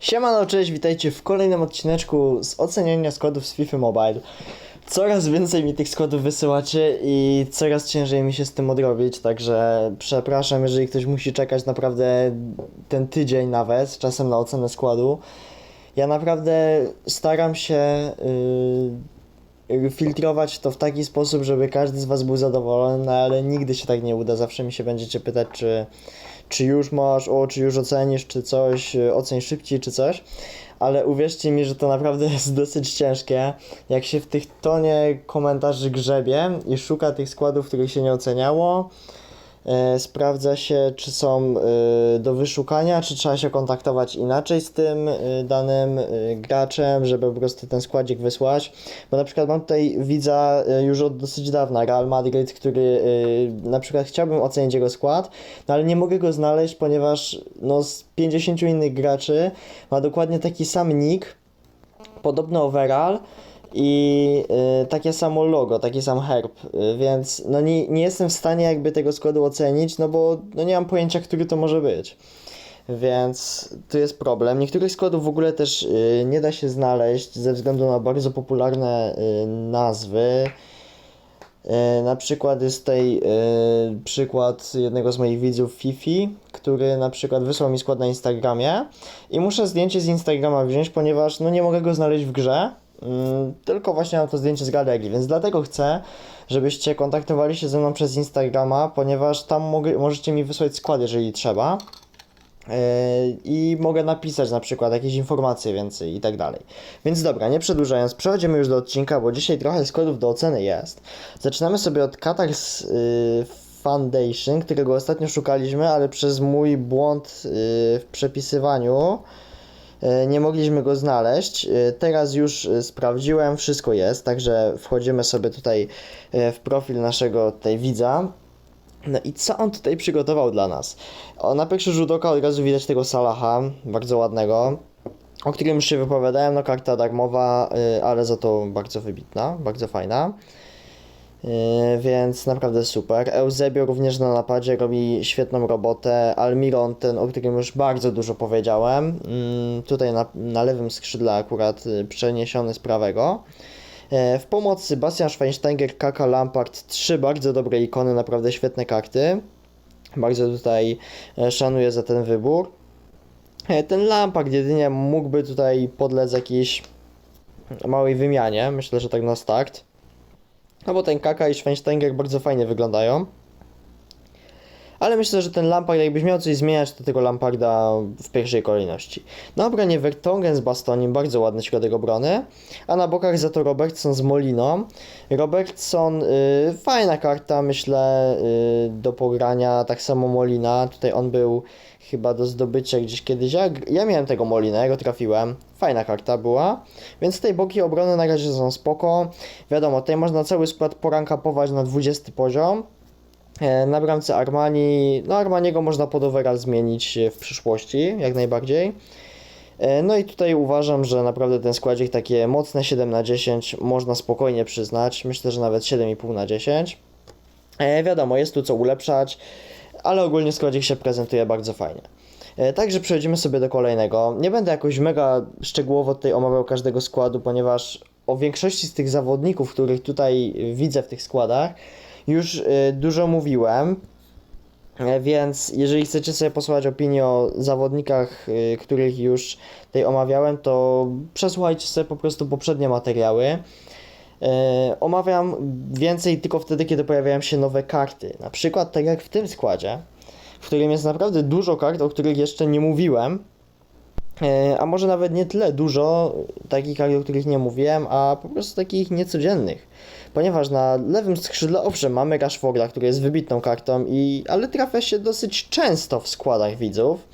Siemano, cześć, witajcie w kolejnym odcineczku z oceniania składów z FIFA Mobile. Coraz więcej mi tych składów wysyłacie i coraz ciężej mi się z tym odrobić, także przepraszam, jeżeli ktoś musi czekać naprawdę ten tydzień nawet, czasem na ocenę składu. Ja naprawdę staram się yy, filtrować to w taki sposób, żeby każdy z Was był zadowolony, no ale nigdy się tak nie uda. Zawsze mi się będziecie pytać, czy, czy już masz, o, czy już ocenisz, czy coś, yy, oceń szybciej, czy coś. Ale uwierzcie mi, że to naprawdę jest dosyć ciężkie. Jak się w tych tonie komentarzy grzebie i szuka tych składów, których się nie oceniało, e, sprawdza się, czy są e, do wyszukania, czy trzeba się kontaktować inaczej z tym e, danym e, graczem, żeby po prostu ten składzik wysłać. Bo na przykład mam tutaj widza e, już od dosyć dawna, Real Madrid, który e, na przykład chciałbym ocenić jego skład, no ale nie mogę go znaleźć, ponieważ no, z 50 innych graczy ma dokładnie taki sam nick, podobny overall i y, takie samo logo, taki sam herb, y, więc no nie, nie jestem w stanie jakby tego składu ocenić, no bo no nie mam pojęcia, który to może być. Więc tu jest problem. Niektórych składów w ogóle też y, nie da się znaleźć ze względu na bardzo popularne y, nazwy. E, Na przykład jest tutaj e, przykład jednego z moich widzów Fifi, który na przykład wysłał mi skład na Instagramie i muszę zdjęcie z Instagrama wziąć, ponieważ no nie mogę go znaleźć w grze, tylko właśnie mam to zdjęcie z galerii, więc dlatego chcę, żebyście kontaktowali się ze mną przez Instagrama, ponieważ tam możecie mi wysłać skład, jeżeli trzeba. Yy, i mogę napisać na przykład jakieś informacje więcej i tak dalej. Więc dobra, nie przedłużając, przechodzimy już do odcinka, bo dzisiaj trochę składów do oceny jest. Zaczynamy sobie od Katars yy, Foundation, którego ostatnio szukaliśmy, ale przez mój błąd w przepisywaniu nie mogliśmy go znaleźć. Yy, Teraz już yy, sprawdziłem, wszystko jest, także wchodzimy sobie tutaj w profil naszego tutaj widza. No i co on tutaj przygotował dla nas? O, na pierwszy rzut oka od razu widać tego Salaha, bardzo ładnego, o którym już się wypowiadałem, no karta darmowa, ale za to bardzo wybitna, bardzo fajna. Y, więc naprawdę super. Eusebio również na napadzie robi świetną robotę. Almiron, ten, o którym już bardzo dużo powiedziałem, mm, tutaj na, na lewym skrzydle akurat y, przeniesiony z prawego. E, W pomoc Sebastian Schweinsteiger, Kaka Lampard, trzy bardzo dobre ikony, naprawdę świetne karty. Bardzo tutaj e, szanuję za ten wybór. E, Ten Lampard jedynie mógłby tutaj podlec jakiejś małej wymianie, myślę, że tak na start. No bo ten Kaka i Schweinsteiger bardzo fajnie wyglądają. Ale myślę, że ten Lampard, jakbyś miał coś zmieniać, to tego Lamparda w pierwszej kolejności. Na obronie Vertonghen z Bastonim, bardzo ładny środek obrony. A na bokach za to Robertson z Moliną. Robertson, y, fajna karta, myślę, y, do pogrania. Tak samo Molina, tutaj on był chyba do zdobycia gdzieś kiedyś. Ja, ja miałem tego Molinę, ja go trafiłem. Fajna karta była. Więc tutaj boki obrony na razie są spoko. Wiadomo, tutaj można cały skład porankapować na 20 poziom. E, Na bramce Armani, no Armaniego można pod overall zmienić e, w przyszłości, jak najbardziej. E, No i tutaj uważam, że naprawdę ten składzik takie mocne 7 na 10 można spokojnie przyznać. Myślę, że nawet 7,5 na 10. E, Wiadomo, jest tu co ulepszać, ale ogólnie składzik się prezentuje bardzo fajnie. E, Także przechodzimy sobie do kolejnego. Nie będę jakoś mega szczegółowo tutaj omawiał każdego składu, ponieważ o większości z tych zawodników, których tutaj widzę w tych składach, już e, dużo mówiłem. E, Więc jeżeli chcecie sobie posłuchać opinii o zawodnikach, których już tutaj omawiałem, to przesłuchajcie sobie po prostu poprzednie materiały. E, Omawiam więcej tylko wtedy, kiedy pojawiają się nowe karty. Na przykład tak jak w tym składzie, w którym jest naprawdę dużo kart, o których jeszcze nie mówiłem. E, A może nawet nie tyle dużo takich kart, o których nie mówiłem, a po prostu takich niecodziennych. Ponieważ na lewym skrzydle owszem mamy Rashforda, który jest wybitną kartą, i, ale trafia się dosyć często w składach widzów.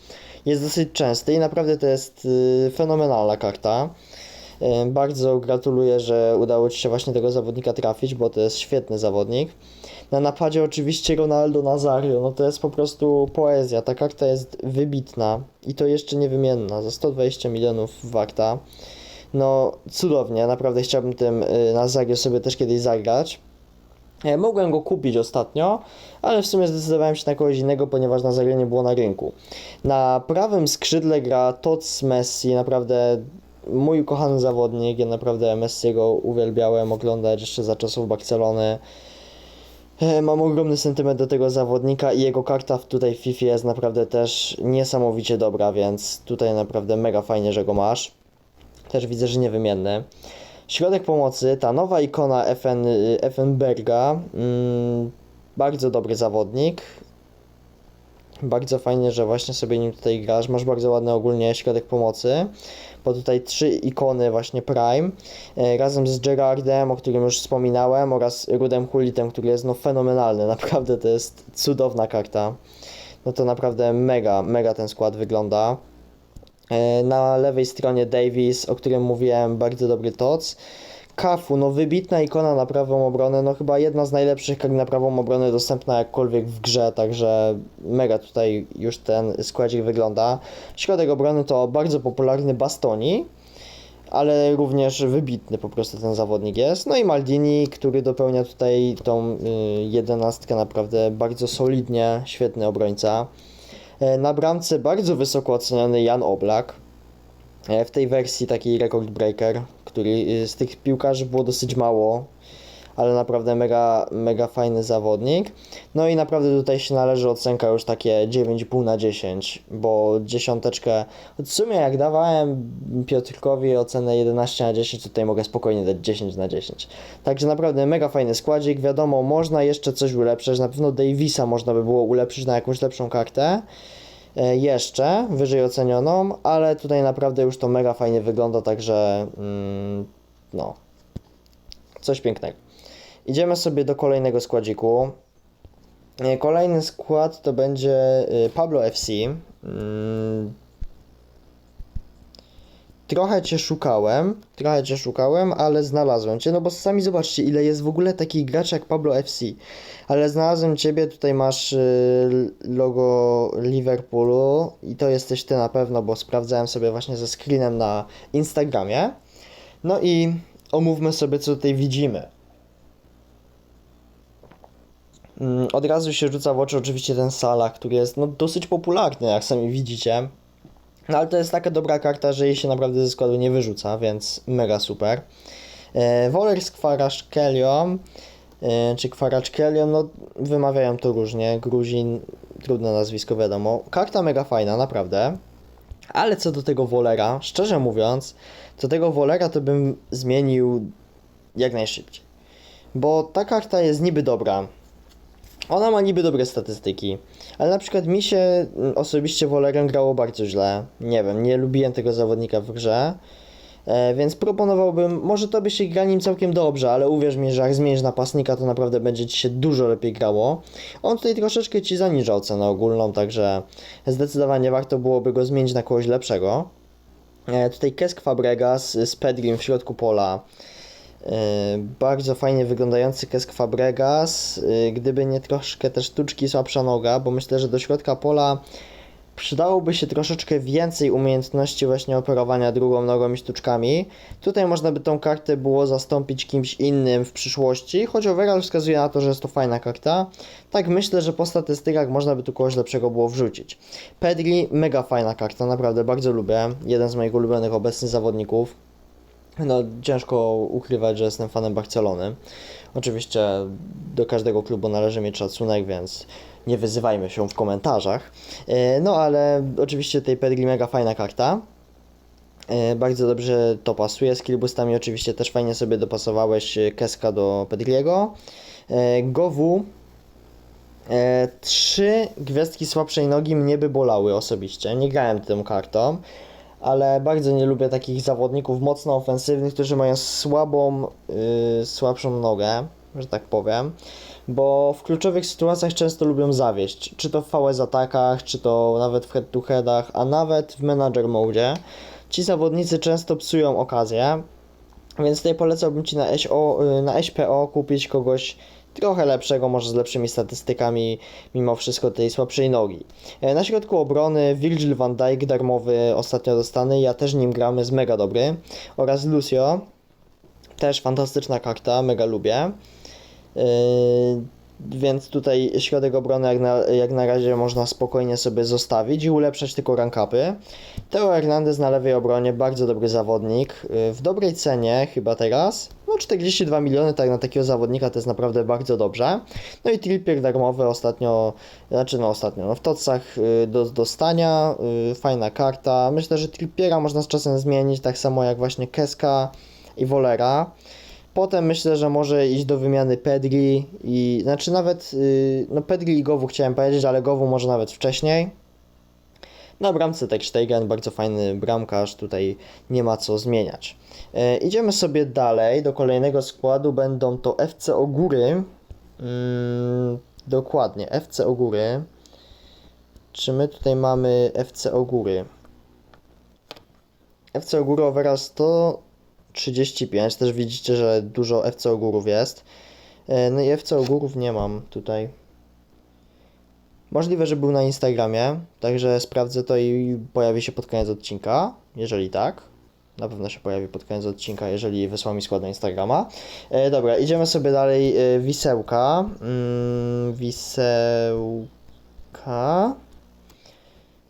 Jest dosyć częsty i naprawdę to jest y, fenomenalna karta. Y, Bardzo gratuluję, że udało Ci się właśnie tego zawodnika trafić, bo to jest świetny zawodnik. Na napadzie oczywiście Ronaldo Nazario, no to jest po prostu poezja. Ta karta jest wybitna i to jeszcze niewymienna, za 120 milionów warta. No cudownie, naprawdę chciałbym tym y, Nazario sobie też kiedyś zagrać. E, Mogłem go kupić ostatnio, ale w sumie zdecydowałem się na kogoś innego, ponieważ na zagranie nie było na rynku. Na prawym skrzydle gra Tots Messi, naprawdę mój ukochany zawodnik. Ja naprawdę Messiego uwielbiałem oglądać jeszcze za czasów Barcelony. E, Mam ogromny sentyment do tego zawodnika i jego karta tutaj w FIFA jest naprawdę też niesamowicie dobra, więc tutaj naprawdę mega fajnie, że go masz. Też widzę, że niewymienny. Środek pomocy, ta nowa ikona FN, y, Effenberga, mm, bardzo dobry zawodnik. Bardzo fajnie, że właśnie sobie nim tutaj grasz. Masz bardzo ładny ogólnie środek pomocy, bo tutaj trzy ikony właśnie Prime, e, razem z Gerardem, o którym już wspominałem, oraz Rudem Hulitem, który jest no fenomenalny. Naprawdę to jest cudowna karta. No to naprawdę mega, mega ten skład wygląda. E, Na lewej stronie Davis, o którym mówiłem, bardzo dobry toc. Kafu, no wybitna ikona na prawą obronę, no chyba jedna z najlepszych kart na prawą obronę dostępna jakkolwiek w grze, także mega tutaj już ten składzik wygląda. Środek obrony to bardzo popularny Bastoni, ale również wybitny po prostu ten zawodnik jest. No i Maldini, który dopełnia tutaj tą y, jedenastkę naprawdę bardzo solidnie, świetny obrońca. E, Na bramce bardzo wysoko oceniony Jan Oblak. E, W tej wersji taki record breaker, który y, z tych piłkarzy było dosyć mało, ale naprawdę mega, mega fajny zawodnik. No i naprawdę tutaj się należy ocenka już takie 9,5 na 10, bo dziesiąteczkę, w sumie jak dawałem Piotrkowi ocenę 11 na 10, to tutaj mogę spokojnie dać 10 na 10. Także naprawdę mega fajny składzik, wiadomo, można jeszcze coś ulepszyć, na pewno Davisa można by było ulepszyć na jakąś lepszą kartę e, jeszcze wyżej ocenioną, ale tutaj naprawdę już to mega fajnie wygląda, także mm, no, coś pięknego. Idziemy sobie do kolejnego składziku. E, Kolejny skład to będzie y, Pablo FC. Mm, Trochę Cię szukałem, trochę Cię szukałem, ale znalazłem Cię, no bo sami zobaczcie, ile jest w ogóle takich graczy jak Pablo FC. Ale znalazłem Ciebie, tutaj masz y, logo Liverpoolu i to jesteś Ty na pewno, bo sprawdzałem sobie właśnie ze screenem na Instagramie. No i omówmy sobie, co tutaj widzimy. Mm, Od razu się rzuca w oczy oczywiście ten Salah, który jest no, dosyć popularny, jak sami widzicie. No ale to jest taka dobra karta, że jej się naprawdę ze składu nie wyrzuca, więc mega super. E, z Kwaraszkelią, e, czy Kwaraszkelią, no wymawiają to różnie, Gruzin, trudne nazwisko wiadomo. Karta mega fajna, naprawdę. Ale co do tego Wolera, szczerze mówiąc, to tego Wolera to bym zmienił jak najszybciej. Bo ta karta jest niby dobra. Ona ma niby dobre statystyki, ale na przykład mi się mm, osobiście Wolerem grało bardzo źle. Nie wiem, nie lubiłem tego zawodnika w grze. E, więc proponowałbym, może to by się gra nim całkiem dobrze, ale uwierz mi, że jak zmienisz napastnika, to naprawdę będzie ci się dużo lepiej grało. On tutaj troszeczkę ci zaniża ocenę ogólną, także zdecydowanie warto byłoby go zmienić na kogoś lepszego. E, tutaj Kesk Fabregas z Pedrim w środku pola. E, Bardzo fajnie wyglądający Kesk Fabregas, e, gdyby nie troszkę też sztuczki słabsza noga, bo myślę, że do środka pola przydałoby się troszeczkę więcej umiejętności właśnie operowania drugą nogą i sztuczkami. Tutaj można by tą kartę było zastąpić kimś innym w przyszłości, choć overall wskazuje na to, że jest to fajna karta. Tak myślę, że po statystykach można by tu kogoś lepszego było wrzucić. Pedri, mega fajna karta, naprawdę bardzo lubię. Jeden z moich ulubionych obecnych zawodników. No, ciężko ukrywać, że jestem fanem Barcelony. Oczywiście do każdego klubu należy mieć szacunek, więc nie wyzywajmy się w komentarzach. E, No, ale oczywiście tej Pedri mega fajna karta. E, Bardzo dobrze to pasuje. Z killboostami oczywiście też fajnie sobie dopasowałeś Keska do Pedriego. E, Gowu. Trzy gwiazdki słabszej nogi mnie by bolały osobiście. Nie grałem tą kartą ale bardzo nie lubię takich zawodników mocno ofensywnych, którzy mają słabą, yy, słabszą nogę, że tak powiem, bo w kluczowych sytuacjach często lubią zawieść, czy to w VS atakach, czy to nawet w head to headach, a nawet w manager mode. Ci zawodnicy często psują okazję, więc tutaj polecałbym Ci na, SO, yy, na SPO kupić kogoś trochę lepszego, może z lepszymi statystykami, mimo wszystko tej słabszej nogi. E, Na środku obrony Virgil van Dijk, darmowy, ostatnio dostany, ja też nim gram, jest mega dobry. Oraz Lucio, też fantastyczna karta, mega lubię. Więc tutaj środek obrony jak na, jak na razie można spokojnie sobie zostawić i ulepszać tylko rankapy. Teo Hernandez na lewej obronie, bardzo dobry zawodnik. Yy, W dobrej cenie chyba teraz. No 42 miliony tak na takiego zawodnika to jest naprawdę bardzo dobrze. No i Trippier darmowy ostatnio, znaczy no ostatnio, no w tocach yy, do dostania, yy, fajna karta. Myślę, że Trippiera można z czasem zmienić, tak samo jak właśnie Keska i Wolera. Potem myślę, że może iść do wymiany Pedri i znaczy nawet y, no Pedri i Gowu chciałem powiedzieć, ale Gowu może nawet wcześniej. Na bramce Tekstegen, bardzo fajny bramkarz, tutaj nie ma co zmieniać. E, idziemy sobie dalej, do kolejnego składu będą to FC Ogóry. Mm, dokładnie, FC Ogóry. Czy my tutaj mamy FC Ogóry? FC Ogóry overall 100, 35. Też widzicie, że dużo FC Ogórów jest. E, no i FC Ogórów nie mam tutaj. Możliwe, że był na Instagramie, także sprawdzę to i pojawi się pod koniec odcinka, jeżeli tak. Na pewno się pojawi pod koniec odcinka, jeżeli wysłał mi skład na Instagrama. E, dobra, idziemy sobie dalej. E, wisełka. Mm, wisełka.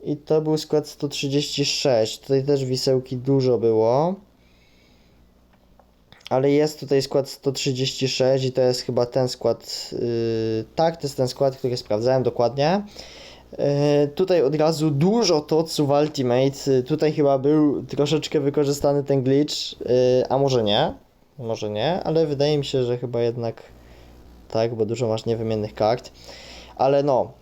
I to był skład 136. Tutaj też wisełki dużo było. Ale jest tutaj skład 136 i to jest chyba ten skład. Yy, tak, to jest ten skład, który sprawdzałem dokładnie. Yy, tutaj od razu dużo toców Ultimate. Yy, tutaj chyba był troszeczkę wykorzystany ten glitch, yy, a może nie. Może nie, ale wydaje mi się, że chyba jednak tak, bo dużo masz niewymiennych kart. Ale no,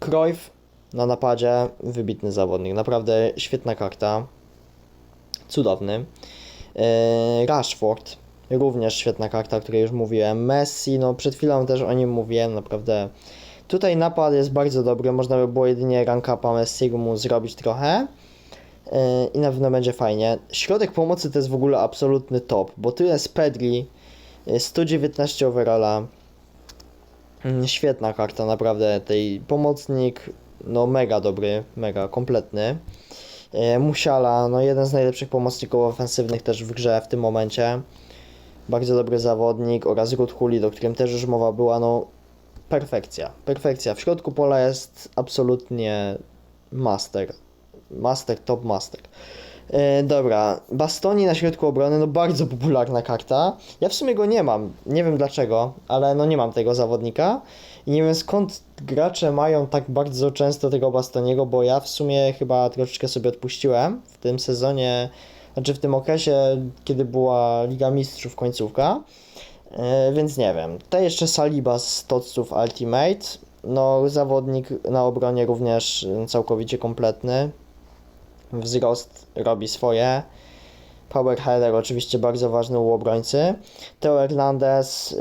Cruyff na napadzie, wybitny zawodnik. Naprawdę świetna karta. Cudowny. Yy, Rashford, również świetna karta, o której już mówiłem. Messi, no przed chwilą też o nim mówiłem, naprawdę. Tutaj napad jest bardzo dobry, można by było jedynie rank upa Messiego mu zrobić trochę. Yy, I na pewno będzie fajnie. Środek pomocy to jest w ogóle absolutny top, bo tu jest Pedri, yy, 119 overalla. Mm, Świetna karta, naprawdę. Tej pomocnik, no mega dobry, mega kompletny. E, Musiala, no jeden z najlepszych pomocników ofensywnych też w grze w tym momencie. Bardzo dobry zawodnik oraz Ruth Huli, o którym też już mowa była, no perfekcja, perfekcja. W środku pola jest absolutnie master, master, top master. E, dobra, Bastoni na środku obrony, no bardzo popularna karta. Ja w sumie go nie mam, nie wiem dlaczego, ale no nie mam tego zawodnika. I nie wiem skąd gracze mają tak bardzo często tego Bastoniego, bo ja w sumie chyba troszeczkę sobie odpuściłem w tym sezonie, znaczy w tym okresie, kiedy była Liga Mistrzów końcówka. E, więc nie wiem. Tutaj jeszcze Saliba z Totsów Ultimate. No, zawodnik na obronie również całkowicie kompletny. Wzrost robi swoje. Power Header oczywiście bardzo ważny u obrońcy. Teo Hernandez, yy,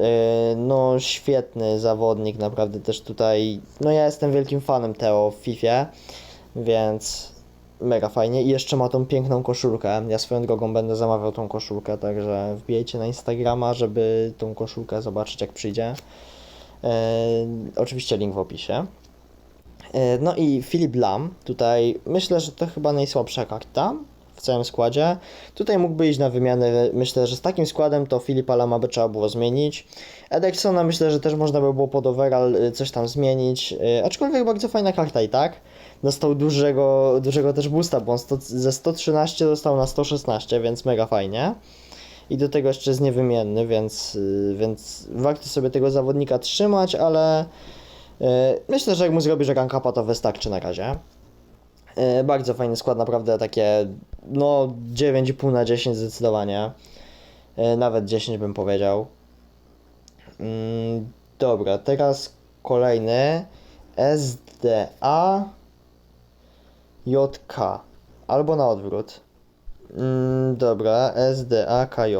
no świetny zawodnik, naprawdę też tutaj, no ja jestem wielkim fanem Teo w FIFA, więc mega fajnie. I jeszcze ma tą piękną koszulkę. Ja swoją drogą będę zamawiał tą koszulkę, także wbijajcie na Instagrama, żeby tą koszulkę zobaczyć jak przyjdzie. Yy, oczywiście link w opisie. E, No i Filip Lam, tutaj myślę, że to chyba najsłabsza karta w całym składzie. Tutaj mógłby iść na wymianę, myślę, że z takim składem to Filipa Lama by trzeba było zmienić. Edersona myślę, że też można by było pod overall y, coś tam zmienić, y, aczkolwiek bardzo fajna karta i tak. Dostał dużego, dużego też boosta, bo on sto, ze 113 dostał na 116, więc mega fajnie. I do tego jeszcze jest niewymienny, więc, y, więc warto sobie tego zawodnika trzymać, ale myślę, że jak mu zrobisz rank upa, to wystarczy na razie. E, Bardzo fajny skład, naprawdę takie no 9,5 na 10 zdecydowanie. E, Nawet 10 bym powiedział. Mm, Dobra, teraz kolejny SDA JK albo na odwrót. Mm, Dobra, SDA KJ.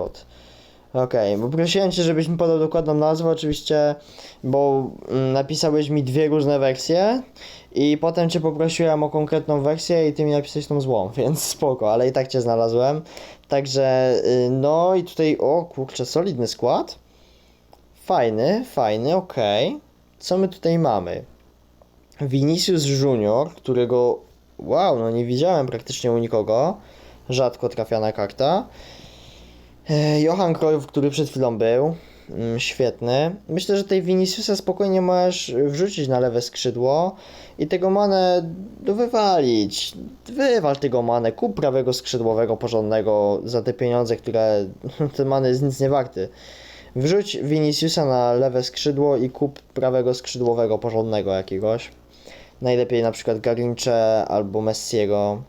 Okej, bo prosiłem Cię, żebyś mi podał dokładną nazwę, oczywiście, bo mm, napisałeś mi dwie różne wersje i potem Cię poprosiłem o konkretną wersję i Ty mi napisałeś tą złą, więc spoko, ale i tak Cię znalazłem. Także, y, no i tutaj, o kurczę, solidny skład. Fajny, fajny, okej. Co my tutaj mamy? Vinicius Junior, którego, wow, no nie widziałem praktycznie u nikogo. Rzadko trafiana karta. E, Johan Cruyff, który przed chwilą był. mm, świetny. Myślę, że tej Viniciusa spokojnie możesz wrzucić na lewe skrzydło i tego manę wywalić. Wywal tego manę, kup prawego skrzydłowego porządnego za te pieniądze, które ten man jest nic nie warty. Wrzuć Viniciusa na lewe skrzydło i kup prawego skrzydłowego porządnego jakiegoś. Najlepiej na przykład Garincze albo Messiego,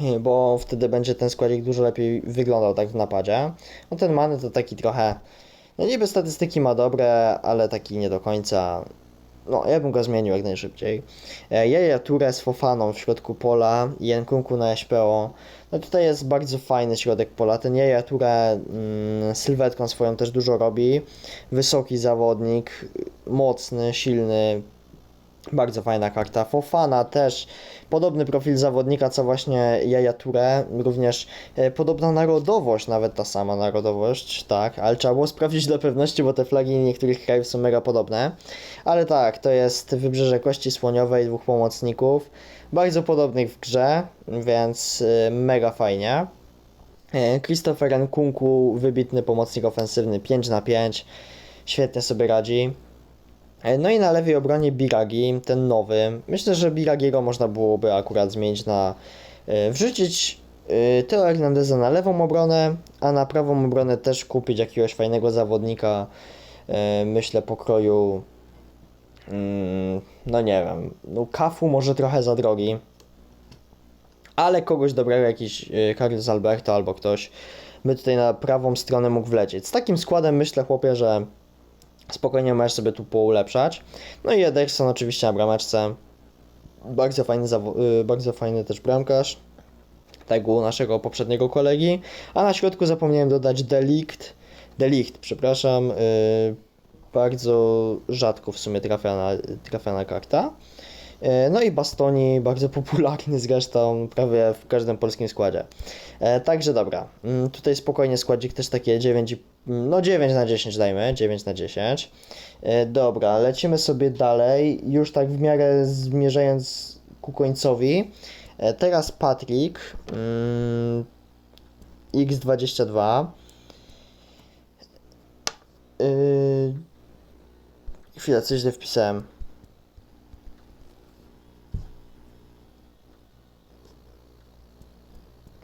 bo wtedy będzie ten składzik dużo lepiej wyglądał tak w napadzie. No ten Many to taki trochę, no niby statystyki ma dobre, ale taki nie do końca. No, ja bym go zmienił jak najszybciej. E, Jaja Ture z Fofaną w środku pola i Nkunku na SPO. No tutaj jest bardzo fajny środek pola. Ten Jaja Ture mm, sylwetką swoją też dużo robi. Wysoki zawodnik, mocny, silny, bardzo fajna karta. Fofana też podobny profil zawodnika co właśnie Jaja Touré, również e, podobna narodowość, nawet ta sama narodowość, tak, ale trzeba było sprawdzić dla pewności, bo te flagi niektórych krajów są mega podobne. Ale tak, to jest Wybrzeże Kości Słoniowej, dwóch pomocników, bardzo podobnych w grze, więc e, mega fajnie. E, Christopher Nkunku, wybitny pomocnik ofensywny, 5 na 5 świetnie sobie radzi. E, No i na lewej obronie Biragi, ten nowy. Myślę, że Biragiego można byłoby akurat zmienić na. e, wrzucić e, Teo Hernandeza na lewą obronę, a na prawą obronę też kupić jakiegoś fajnego zawodnika. Myślę pokroju. mm, No nie wiem. No Kafu może trochę za drogi. Ale kogoś dobrego, jakiś Carlos Alberto albo ktoś by tutaj na prawą stronę mógł wlecieć. Z takim składem myślę, chłopie, że spokojnie możesz sobie tu poulepszać. No i Ederson oczywiście na brameczce. Bardzo fajny, y, bardzo fajny też bramkarz. U naszego poprzedniego kolegi. A na środku zapomniałem dodać Delikt. Delikt, przepraszam. y, bardzo rzadko w sumie trafiana, trafiana karta. Y, No i Bastoni, bardzo popularny zresztą prawie w każdym polskim składzie. E, Także dobra, Mm, tutaj spokojnie składzik też takie 9, i- no 9 na 10 dajmy, 9 na 10. E, Dobra, lecimy sobie dalej, już tak w miarę zmierzając ku końcowi. E, Teraz Patryk, mm, X22. Yy... Chwila, coś źle wpisałem.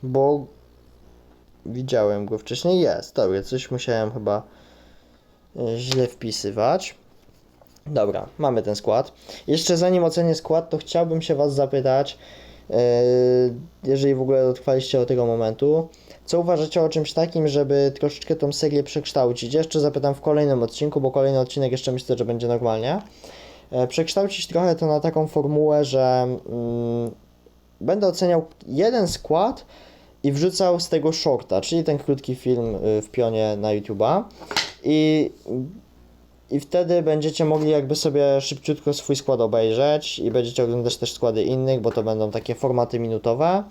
Bo widziałem go wcześniej. Jest, dobra, coś musiałem chyba e, źle wpisywać. Dobra, mamy ten skład. Jeszcze zanim ocenię skład, to chciałbym się Was zapytać, e, jeżeli w ogóle dotrwaliście do tego momentu, co uważacie o czymś takim, żeby troszeczkę tą serię przekształcić? Jeszcze zapytam w kolejnym odcinku, bo kolejny odcinek jeszcze myślę, że będzie normalnie. E, Przekształcić trochę to na taką formułę, że mm, będę oceniał jeden skład i wrzucał z tego shorta, czyli ten krótki film y, w pionie na YouTube'a. I, I wtedy będziecie mogli jakby sobie szybciutko swój skład obejrzeć i będziecie oglądać też składy innych, bo to będą takie formaty minutowe.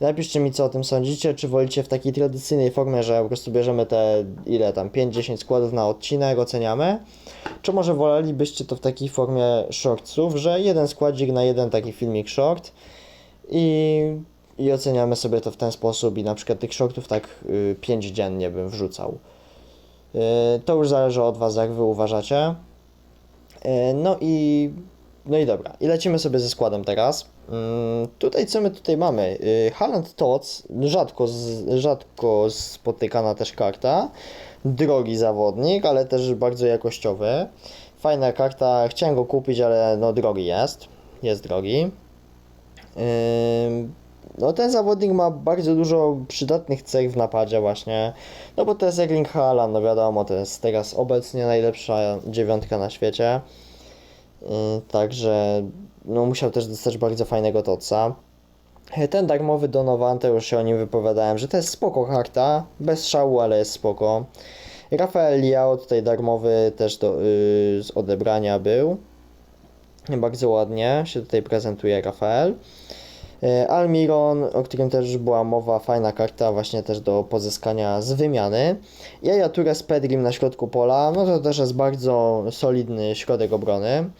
Napiszcie mi, co o tym sądzicie, czy wolicie w takiej tradycyjnej formie, że po prostu bierzemy te, ile tam, 5-10 składów na odcinek, oceniamy, czy może wolelibyście to w takiej formie shortsów, że jeden składzik na jeden taki filmik short i, i oceniamy sobie to w ten sposób i na przykład tych shortów tak 5 dziennie bym wrzucał. Y, To już zależy od Was, jak Wy uważacie. Y, No i, no i dobra. I lecimy sobie ze składem teraz. Mm, Tutaj co my tutaj mamy? Y, Haaland Tots, rzadko, rzadko spotykana też karta. Drogi zawodnik, ale też bardzo jakościowy. Fajna karta, chciałem go kupić, ale no drogi jest. Jest drogi. Ym, No ten zawodnik ma bardzo dużo przydatnych cech w napadzie właśnie, no bo to jest Erling Haaland, no wiadomo, to jest teraz obecnie najlepsza dziewiątka na świecie, Yy, także no musiał też dostać bardzo fajnego toca. Ten darmowy Donovan, to już się o nim wypowiadałem, że to jest spoko karta, bez szału, ale jest spoko. Rafael Liao tutaj darmowy też do, yy, z odebrania był. Bardzo ładnie się tutaj prezentuje Rafael. E, Almiron, o którym też była mowa, fajna karta właśnie też do pozyskania z wymiany. Jaja Ture z Pedrim na środku pola, no to też jest bardzo solidny środek obrony.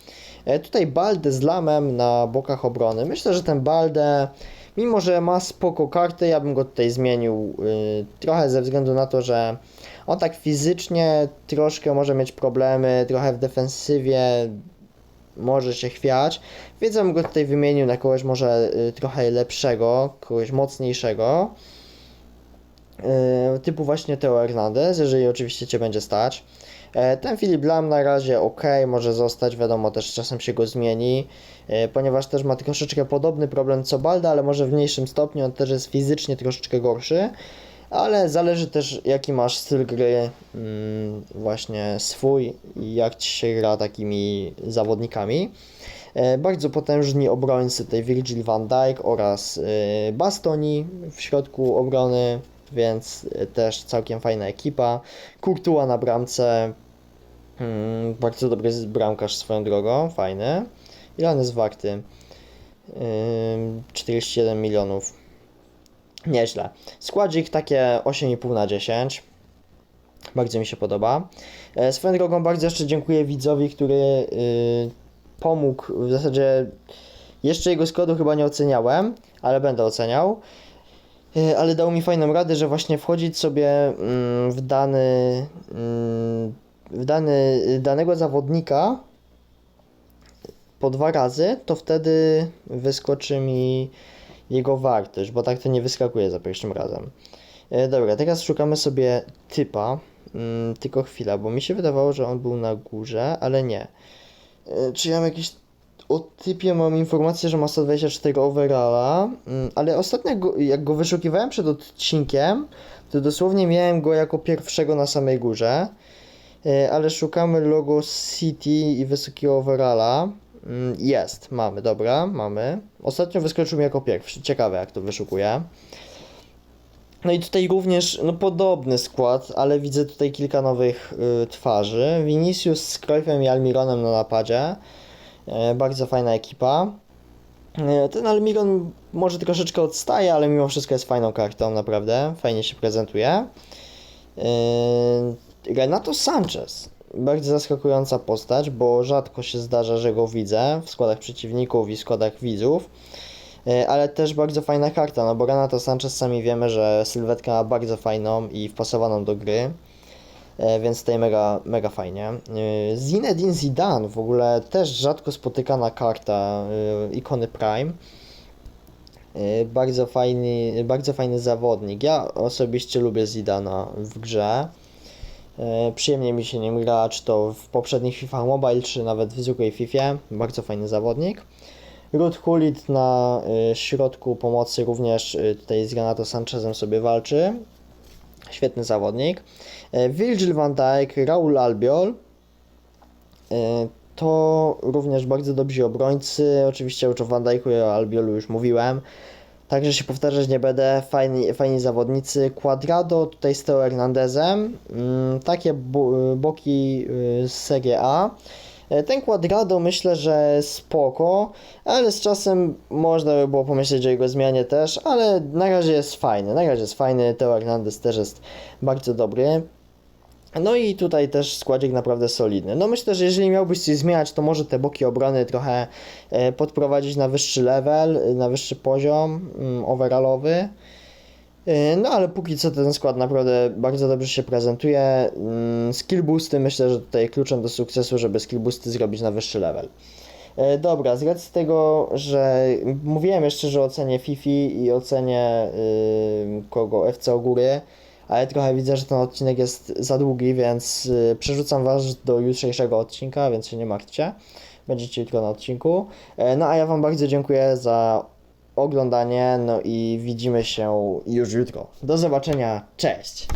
E, Tutaj Balde z Lamem na bokach obrony. Myślę, że ten Balde Mimo, że ma spoko karty, ja bym go tutaj zmienił y, trochę ze względu na to, że on tak fizycznie troszkę może mieć problemy, trochę w defensywie może się chwiać, więc ja bym go tutaj wymienił na kogoś może y, trochę lepszego, kogoś mocniejszego. y, Typu właśnie Teo Hernandez, jeżeli oczywiście Cię będzie stać. E, Ten Filip Lam na razie ok, może zostać, wiadomo, też czasem się go zmieni, e, ponieważ też ma troszeczkę podobny problem co Balda, ale może w mniejszym stopniu, on też jest fizycznie troszeczkę gorszy, ale zależy też jaki masz styl gry mm, właśnie swój i jak Ci się gra takimi zawodnikami. E, Bardzo potężni obrońcy tutaj Virgil van Dijk oraz e, Bastoni w środku obrony, więc e, też całkiem fajna ekipa. Courtois na bramce, mm, bardzo dobry bramkarz swoją drogą, fajny. Ile on jest warty? Ym, 47 milionów. Nieźle. Składzik takie 8,5 na 10. Bardzo mi się podoba. E, Swoją drogą bardzo jeszcze dziękuję widzowi, który y, pomógł, w zasadzie jeszcze jego składu chyba nie oceniałem, ale będę oceniał. Y, Ale dał mi fajną radę, że właśnie wchodzić sobie mm, w dany, mm, w dany, danego zawodnika po dwa razy, to wtedy wyskoczy mi jego wartość, bo tak to nie wyskakuje za pierwszym razem. E, Dobra, teraz szukamy sobie typa. Mm, tylko chwila, bo mi się wydawało, że on był na górze, ale nie. E, Czy ja mam jakieś. O typie mam informację, że ma 124 overalla, mm, ale ostatnio jak go wyszukiwałem przed odcinkiem, to dosłownie miałem go jako pierwszego na samej górze. E, Ale szukamy logo City i wysokiego overalla. Mm, Jest, mamy, dobra, mamy. Ostatnio wyskoczył mi jako pierwszy. Ciekawe jak to wyszukuje. No i tutaj również no, podobny skład, ale widzę tutaj kilka nowych y, twarzy. Vinicius z Cruyffem i Almironem na napadzie. E, bardzo fajna ekipa. E, ten Almiron może troszeczkę odstaje, ale mimo wszystko jest fajną kartą, naprawdę. Fajnie się prezentuje. E, Renato Sanchez. Bardzo zaskakująca postać, bo rzadko się zdarza, że go widzę w składach przeciwników i składach widzów. E, Ale też bardzo fajna karta, no bo Renato Sanchez sami wiemy, że sylwetka ma bardzo fajną i wpasowaną do gry. E, Więc tutaj mega, mega fajnie. E, Zinedine Zidane w ogóle też rzadko spotykana karta ikony Prime. Bardzo fajny, bardzo fajny zawodnik. Ja osobiście lubię Zidana w grze. E, Przyjemnie mi się nim gra, czy to w poprzednich FIFA Mobile, czy nawet w zwykłej FIFA. Bardzo fajny zawodnik. Ruth Hulit na y, środku pomocy również y, tutaj z Renato Sanchezem sobie walczy. Świetny zawodnik. E, Virgil van Dijk, Raul Albiol. E, To również bardzo dobrzy obrońcy. Oczywiście o Van Dijku i o Albiolu już mówiłem. Także się powtarzać nie będę. Fajni, fajni zawodnicy. Quadrado tutaj z Teo Hernandezem. Mm, Takie bo, boki y, z Serie A. E, Ten Quadrado myślę, że spoko, ale z czasem można by było pomyśleć o jego zmianie też, ale na razie jest fajny, na razie jest fajny, Teo Hernandez też jest bardzo dobry. No i tutaj też składzik naprawdę solidny. No myślę, że jeżeli miałbyś coś zmieniać, to może te boki obrony trochę e, podprowadzić na wyższy level, e, na wyższy poziom mm, overallowy. E, No ale póki co ten skład naprawdę bardzo dobrze się prezentuje. Mm, Skill boosty myślę, że tutaj kluczem do sukcesu, żeby skill boosty zrobić na wyższy level. Dobra, z racji tego, że mówiłem jeszcze, że ocenię Fifi i ocenię kogo FC Ogóry, ale trochę widzę, że ten odcinek jest za długi, więc y, przerzucam Was do jutrzejszego odcinka, więc się nie martwcie. Będziecie jutro na odcinku. E, No a ja Wam bardzo dziękuję za oglądanie, no i widzimy się już jutro. Do zobaczenia, cześć!